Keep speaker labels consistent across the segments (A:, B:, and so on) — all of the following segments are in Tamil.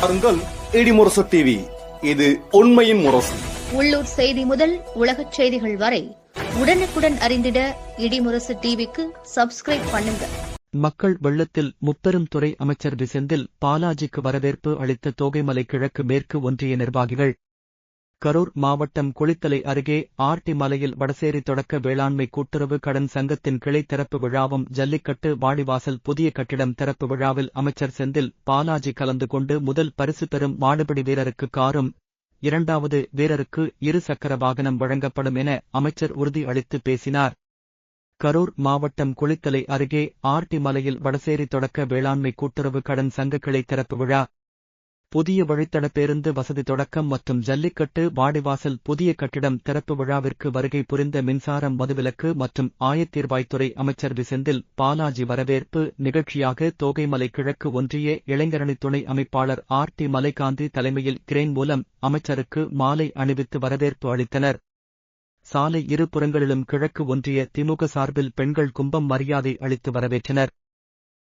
A: பாருங்கள் இடிமுரசு டிவி இது உண்மையின் முரசு.
B: உள்ளூர் செய்தி முதல் உலகச் செய்திகள் வரை உடனுக்குடன் அறிந்திட இடிமுரசு டிவிக்கு சப்ஸ்கிரைப் பண்ணுங்க.
C: மக்கள் வெள்ளத்தில் முப்பெரும் துறை அமைச்சர் விசெந்தில் பாலாஜிக்கு வரவேற்பு அளித்த தோகைமலை கிழக்கு மேற்கு ஒன்றிய நிர்வாகிகள் கரூர் மாவட்டம் குளித்தலை அருகே ஆர்டி மலையில் வடசேரி தொடக்க வேளாண்மை கூட்டுறவு கடன் சங்கத்தின் கிளை திறப்பு விழாவும் ஜல்லிக்கட்டு வாடிவாசல் புதிய கட்டிடம் திறப்பு விழாவில் அமைச்சர் செந்தில் பாலாஜி கலந்து கொண்டு முதல் பரிசு பெறும் மாடுபிடி வீரருக்கு காரும் இரண்டாவது வீரருக்கு இரு சக்கர வாகனம் வழங்கப்படும் என அமைச்சர் உறுதி அளித்து பேசினார். கரூர் மாவட்டம் குளித்தலை அருகே ஆர்டி மலையில் வடசேரி தொடக்க வேளாண்மை கூட்டுறவு கடன் சங்க கிளை திறப்பு விழா புதிய வழித்தட பேருந்து வசதி தொடக்கம் மற்றும் ஜல்லிக்கட்டு வாடிவாசல் புதிய கட்டிடம் திறப்பு விழாவிற்கு வருகை புரிந்த மின்சாரம் மதுவிலக்கு மற்றும் ஆயத்தீர்வாய்த்துறை அமைச்சர் விசெந்தில் பாலாஜி வரவேற்பு நிகழ்ச்சியாக தோகைமலை கிழக்கு ஒன்றிய இளைஞரணி துணை அமைப்பாளர் ஆர் டி மலைகாந்தி தலைமையில் கிரேன் மூலம் அமைச்சருக்கு மாலை அணிவித்து வரவேற்பு அளித்தனர். சாலை இருபுறங்களிலும் கிழக்கு ஒன்றிய திமுக சார்பில் பெண்கள் கும்பம் மரியாதை அளித்து வரவேற்றனர்.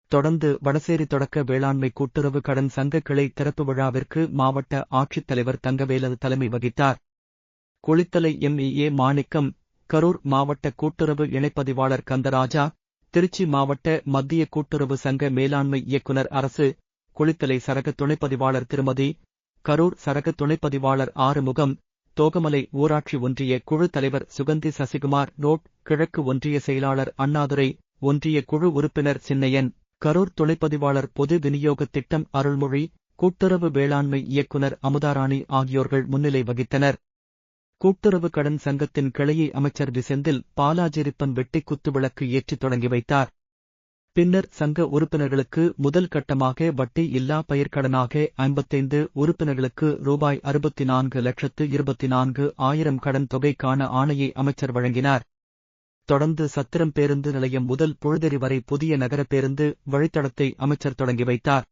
C: தொடர்ந்து வடசேரி தொடக்க வேளாண்மை கூட்டுறவு கடன் சங்க கிளை திறப்பு விழாவிற்கு மாவட்ட ஆட்சித்தலைவர் தங்கவேலது தலைமை வகித்தார். குளித்தலை எம்இஏ மாணிக்கம் கரூர் மாவட்ட கூட்டுறவு இணைப்பதிவாளர் கந்தராஜா திருச்சி மாவட்ட மத்திய கூட்டுறவு சங்க மேலாண்மை இயக்குனர் அரசு குளித்தலை சரக துணைப்பதிவாளர் திருமதி கரூர் சரக துணைப்பதிவாளர் ஆறுமுகம் தோகமலை ஊராட்சி ஒன்றிய குழு தலைவர் சுகந்தி சசிகுமார் ரோட் கிழக்கு ஒன்றிய செயலாளர் அண்ணாதுரை ஒன்றிய குழு உறுப்பினர் சின்னையன். கரூர் தொலைப்பதிவாளர் பொது விநியோக திட்டம் அருள்மொழி கூட்டுறவு வேளாண்மை இயக்குனர் அமுதாராணி ஆகியோர்கள் முன்னிலை வகித்தனர். கூட்டுறவு கடன் சங்கத்தின் கிளையை அமைச்சர் விசெந்தில் பாலாஜிரிப்பன் வெட்டி குத்துவிளக்கு ஏற்றி தொடங்கி வைத்தார். பின்னர் சங்க உறுப்பினர்களுக்கு முதல் கட்டமாக வட்டி இல்லா பயிர்க்கடனாக ஐம்பத்தைந்து உறுப்பினர்களுக்கு ரூபாய் அறுபத்தி நான்கு லட்சத்து இருபத்தி நான்கு ஆயிரம் கடன் தொகைக்கான ஆணையை அமைச்சர் வழங்கினார். தொடர்ந்து சத்திரம் பேருந்து நிலையம் முதல் புழுதெறி வரை புதிய நகர பேருந்து வழித்தடத்தை அமைச்சர் தொடங்கி வைத்தார்.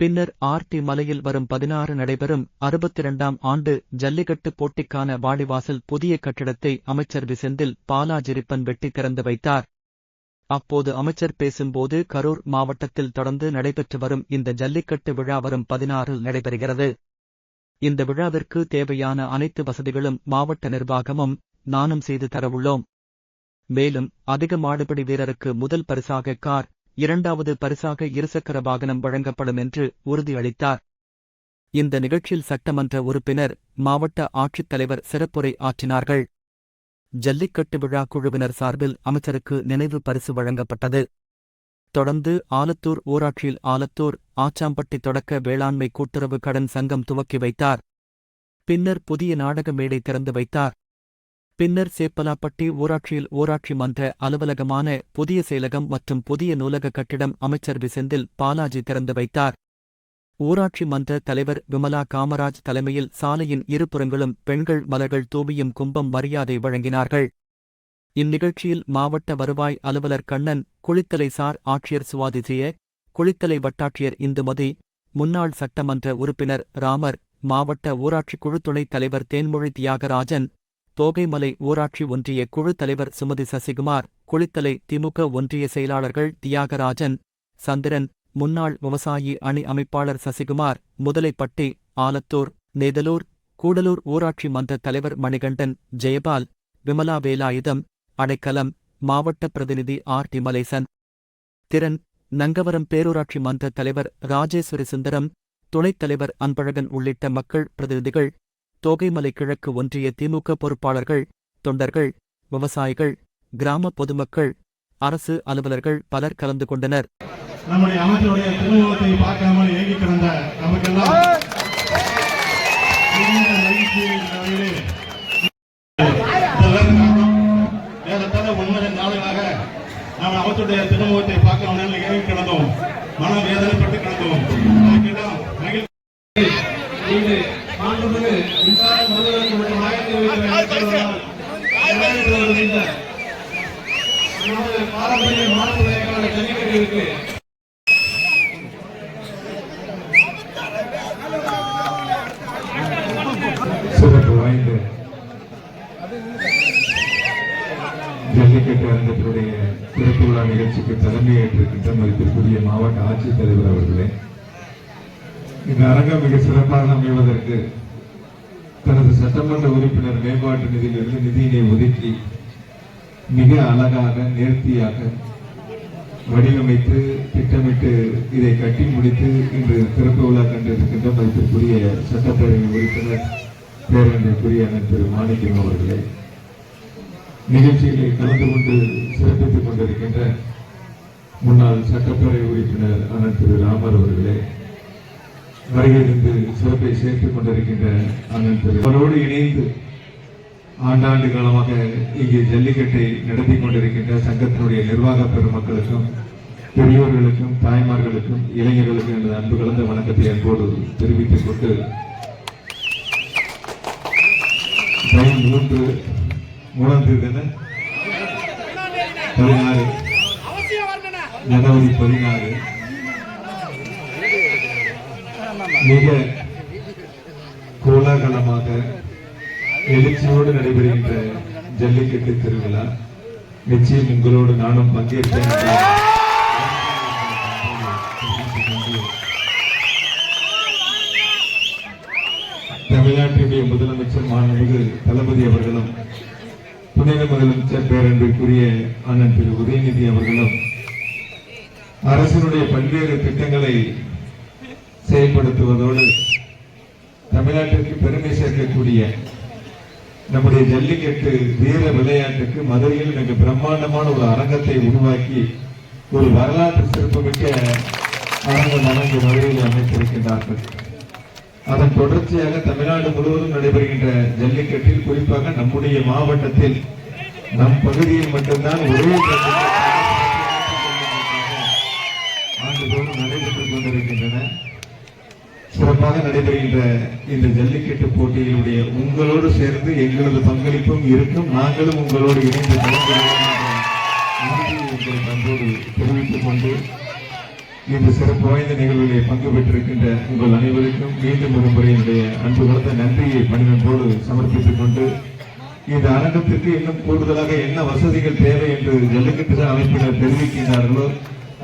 C: பின்னர் ஆர்டி மலையில் வரும் பதினாறு நடைபெறும் அறுபத்தி இரண்டாம் ஆண்டு ஜல்லிக்கட்டு போட்டிக்கான வாடிவாசல் புதிய கட்டிடத்தை அமைச்சர் விசெந்தில் பாலாஜிரிப்பன் வெட்டி திறந்து வைத்தார். அப்போது அமைச்சர் பேசும்போது கரூர் மாவட்டத்தில் தொடர்ந்து நடைபெற்று வரும் இந்த ஜல்லிக்கட்டு விழா வரும் பதினாறில் நடைபெறுகிறது. இந்த விழாவிற்கு தேவையான அனைத்து வசதிகளும் மாவட்ட நிர்வாகமும் நானும் செய்து தரவுள்ளோம். மேலும் அதிக மாடுபடி வீரருக்கு முதல் பரிசாக கார் இரண்டாவது பரிசாக இருசக்கர வாகனம் வழங்கப்படும் என்று உறுதியளித்தார். இந்த நிகழ்ச்சியில் சட்டமன்ற உறுப்பினர் மாவட்ட ஆட்சித்தலைவர் சிறப்புரை ஆற்றினார்கள். ஜல்லிக்கட்டு விழா குழுவினர் சார்பில் அமைச்சருக்கு நினைவு பரிசு வழங்கப்பட்டது. தொடர்ந்து ஆலத்தூர் ஊராட்சியில் ஆலத்தூர் ஆச்சாம்பட்டி தொடக்க வேளாண்மை கூட்டுறவு கடன் சங்கம் துவக்கி வைத்தார். பின்னர் புதிய நாடக மேடை திறந்து வைத்தார். பின்னர் சேப்பலாப்பட்டி ஊராட்சியில் ஊராட்சி மன்ற அலுவலகமான புதிய செயலகம் மற்றும் புதிய நூலக கட்டிடம் அமைச்சர் விசெந்தில் பாலாஜி திறந்து வைத்தார். ஊராட்சி மன்ற தலைவர் விமலா காமராஜ் தலைமையில் சாலையின் இருபுறங்களும் பெண்கள் மலர்கள் தூவியும் கும்பம் மரியாதை வழங்கினார்கள். இந்நிகழ்ச்சியில் மாவட்ட வருவாய் அலுவலர் கண்ணன் குளித்தலை சார் ஆட்சியர் சுவாதிஜய குளித்தலை வட்டாட்சியர் இந்துமதி முன்னாள் சட்டமன்ற உறுப்பினர் ராமர் மாவட்ட ஊராட்சி குழு துணைத் தலைவர் தேன்மொழி தியாகராஜன் தோகைமலை ஊராட்சி ஒன்றிய குழு தலைவர் சுமதி சசிகுமார் குளித்தலை திமுக ஒன்றிய செயலாளர்கள் தியாகராஜன் சந்திரன் முன்னாள் விவசாயி அணி அமைப்பாளர் சசிகுமார் முதலைப்பட்டி ஆலத்தூர் நெதலூர் கூடலூர் ஊராட்சி மன்ற தலைவர் மணிகண்டன் ஜெயபால் விமலா வேலாயுதம் அடைக்கலம் மாவட்ட பிரதிநிதி ஆர். டி மலேசன் திறன் நங்கவரம் பேரூராட்சி மன்ற தலைவர் ராஜேஸ்வரி சுந்தரம் துணைத் தலைவர் அன்பழகன் உள்ளிட்ட மக்கள் பிரதிநிதிகள் தோகைமலை கிழக்கு ஒன்றிய திமுக பொறுப்பாளர்கள் தொண்டர்கள் விவசாயிகள் கிராம பொதுமக்கள் அரசு அலுவலர்கள் பலர் கலந்து கொண்டனர்.
D: நம்முடைய அமைச்சருடைய திருமுகத்தை பார்க்காமல் ஏங்கி கிடந்த நமக்கெல்லாம் ஒன்பது நாளுகளாக நாம் அமைச்சருடைய திருமுகத்தை பார்க்க ஏங்கி கிடந்தோம். மனம் வேதனைப்பட்டு கிடந்தோம். மாண்புமிகு மின்சார ஆயிரத்தி நமது பாரம்பரிய மாற்று ஜல்லிக்கட்டிற்கு
E: சிறப்பு வாய்ந்த ஜல்லிக்கட்டு அரங்கத்தினுடைய திறப்பு விழா நிகழ்ச்சிக்கு தலைமையேற்றிருக்கின்ற மதிப்பிற்குரிய மாவட்ட ஆட்சித்தலைவர் அவர்களே. இந்த அரங்கம் மிக சிறப்பாக அமைவதற்கு தனது சட்டமன்ற உறுப்பினர் மேம்பாட்டு நிதியிலிருந்து நிதியினை ஒதுக்கி மிக அழகாக நேர்த்தியாக வடிவமைத்து திட்டமிட்டு இதை கட்டி முடித்து இன்று திறப்பு விழா கண்டிருக்கின்ற மதிப்பிற்குரிய சட்டப்பேரவை உறுப்பினர் பேரன்பிற்குரிய திரு மாணிக்கம் அவர்களே நிகழ்ச்சியில் கலந்து கொண்டு சிறப்பித்துக் கொண்டிருக்கின்ற முன்னாள் சட்டப்பேரவை உறுப்பினர் அண்ணன் திரு ராமர் அவர்களே வருகையிலிருந்து சிறப்பை சேர்த்துக் கொண்டிருக்கின்ற அண்ணன் திரு அவரோடு இணைந்து ஆண்டாண்டு காலமாக இங்கே ஜல்லிக்கட்டை நடத்தி கொண்டிருக்கின்ற சங்கத்தினுடைய நிர்வாக பெருமக்களுக்கும் பெரியோர்களுக்கும் தாய்மார்களுக்கும் இளைஞர்களுக்கும் எனது அன்பு கலந்த வணக்கத்தை அன்போடு தெரிவித்துக் கொண்டு தை மூன்று மூணாம் தேதி தானே? பதினாறு ஜனவரி பதினாறு. மிக கோலாகலமாக எழுச்சியோடு நடைபெறுகின்ற ஜல்லிக்கட்டு திருவிழா. நிச்சயம் உங்களோடு நானும் பங்கேற்பேன் தமிழ்நாட்டினுடைய முதலமைச்சர் மாண்புமிகு தளபதி அவர்களும் துணை முதலமைச்சர் பேரன்பிற்குரிய அண்ணன் திரு உதயநிதி அவர்களும் அரசினுடைய பல்வேறு திட்டங்களை செயல்படுத்துவதோடு தமிழ்நாட்டிற்கு பெருமை சேர்க்கக்கூடிய நம்முடைய ஜல்லிக்கட்டு வீர விளையாட்டுக்கு மதுரையில் மிக பிரம்மாண்டமான ஒரு அரங்கத்தை உருவாக்கி ஒரு வரலாற்று சிறப்புமிக்க அரங்கம் அரங்கு மதுரையில் அமைத்திருக்கின்றார்கள். அதன் தொடர்ச்சியாக தமிழ்நாடு முழுவதும் நடைபெறுகின்ற ஜல்லிக்கட்டில் குறிப்பாக நம்முடைய மாவட்டத்தில் நம் பகுதியில் மட்டும்தான் ஒரே ஆண்டுதோறும் நடைபெறும் சிறப்பாக நடைபெறுகின்ற இந்த ஜல்லிக்கட்டு போட்டியினுடைய உங்களோடு சேர்ந்து எங்களது பங்களிப்பும் இருக்கும். நாங்களும் உங்களோடு இணைந்து கலந்து அன்போடு தெரிவித்துக் கொண்டு இந்த சிறப்பு வாய்ந்த நிகழ்வுகளை பங்கு பெற்றிருக்கின்ற உங்கள் அனைவருக்கும் மீண்டும் ஒரு முறை என்னுடைய அன்பு கலந்த நன்றியை பணிவன்போடு சமர்ப்பித்துக் கொண்டு இந்த அரங்கத்திற்கு இன்னும் கூடுதலாக என்ன வசதிகள் தேவை என்று ஜல்லிக்கட்டு அமைப்பினர் தெரிவிக்கின்றார்களோ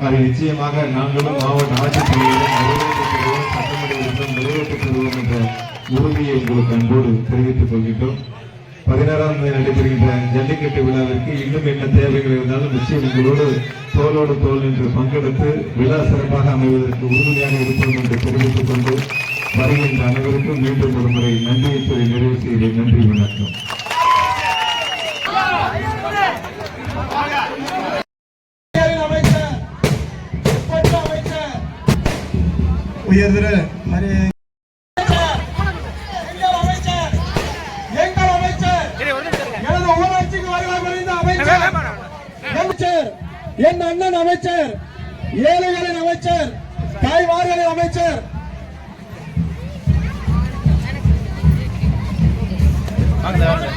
E: அதை நிச்சயமாக நாங்களும் மாவட்ட ஆட்சித்தலைவரும் நிறைவேற்றித் சட்டமன்ற நிறைவேற்றித் தருவோம் என்ற உறுதியை உங்களுக்கு அன்போடு தெரிவித்துக் கொள்கின்றோம். பதினாறாம் தேதி நடைபெறுகின்ற ஜல்லிக்கட்டு விழாவிற்கு இன்னும் என்ன தேவைகள் இருந்தாலும் நிச்சயம் உங்களோடு தோளோடு தோல் என்று பங்கெடுத்து விழா சிறப்பாக அமைவதற்கு உறுதுணையாக இருப்போம் என்று தெரிவித்துக் கொண்டு வருகின்ற அனைவருக்கும் மீண்டும் ஒரு முறை நன்றியை நிறைவு செய்கிறேன். நன்றி வணக்கம்.
F: புரிந்த அமைச்சர் அமைச்சர் என் அண்ணன் அமைச்சர் ஏழைகளின் அமைச்சர் தாய்மார்களின் அமைச்சர்.
G: வாங்க.